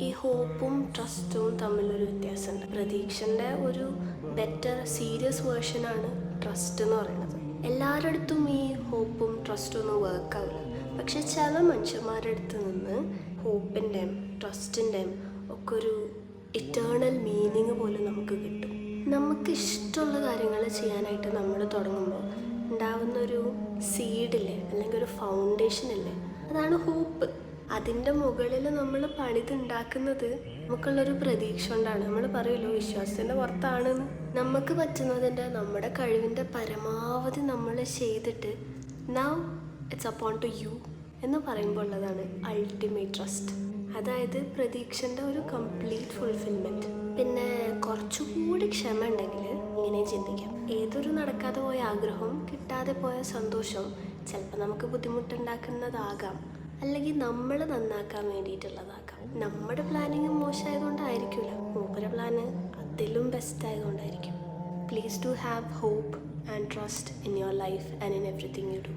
ഈ ഹോപ്പും ട്രസ്റ്റും തമ്മിലൊരു വ്യത്യാസമുണ്ട്. പ്രതീക്ഷന്റെ ഒരു ബെറ്റർ സീരിയസ് വേർഷനാണ് ട്രസ്റ്റ് എന്ന് പറയുന്നത്. എല്ലാവരുടെ അടുത്തും ഈ ഹോപ്പും ട്രസ്റ്റും ഒന്നും വർക്ക് ആവില്ല. പക്ഷെ ചില മനുഷ്യന്മാരുടെ അടുത്ത് നിന്ന് ഹോപ്പിന്റെയും ട്രസ്റ്റിന്റെയും ഒക്കെ ഒരു ഇറ്റേണൽ മീനിങ് പോലെ നമുക്ക് കിട്ടും. നമുക്ക് ഇഷ്ടമുള്ള കാര്യങ്ങൾ ചെയ്യാനായിട്ട് നമ്മൾ തുടങ്ങുമ്പോൾ ഉണ്ടാവുന്ന ഒരു സീഡില്ലേ അല്ലെങ്കിൽ ഒരു ഫൗണ്ടേഷൻ ഇല്ലേ അതാണ് ഹോപ്പ് അതിന്റെ മുകളിൽ നമ്മൾ പണിതുണ്ടാക്കുന്നത് നമുക്കുള്ളൊരു പ്രതീക്ഷ കൊണ്ടാണ് നമ്മൾ പറയുമല്ലോ വിശ്വാസത്തിന്റെ പുറത്താണെന്ന് നമുക്ക് പറ്റുന്നതിന്റെ നമ്മുടെ കഴിവിന്റെ പരമാവധി നമ്മൾ ചെയ്തിട്ട് now it's upon to you എന്ന് പറയുമ്പോൾ ഉള്ളതാണ് അൾട്ടിമേറ്റ് ട്രസ്റ്റ് അതായത് പ്രതീക്ഷന്റെ ഒരു കംപ്ലീറ്റ് ഫുൾഫിൽമെന്റ് പിന്നെ കുറച്ചുകൂടി ക്ഷമ ഉണ്ടെങ്കിൽ ഇങ്ങനെ ചിന്തിക്കാം. ഏതൊരു നടക്കാതെ പോയ ആഗ്രഹവും കിട്ടാതെ പോയ സന്തോഷവും ചിലപ്പോൾ നമുക്ക് ബുദ്ധിമുട്ടുണ്ടാക്കുന്നതാകാം. അല്ലെങ്കിൽ നമ്മൾ നന്നാക്കാൻ വേണ്ടിയിട്ടുള്ളതാക്കാം. നമ്മുടെ പ്ലാനിങ് മോശമായതുകൊണ്ടായിരിക്കില്ല മൂപ്പര പ്ലാൻ അതിലും best ആയതുകൊണ്ടായിരിക്കും. Please to have hope and trust in your life and in everything you do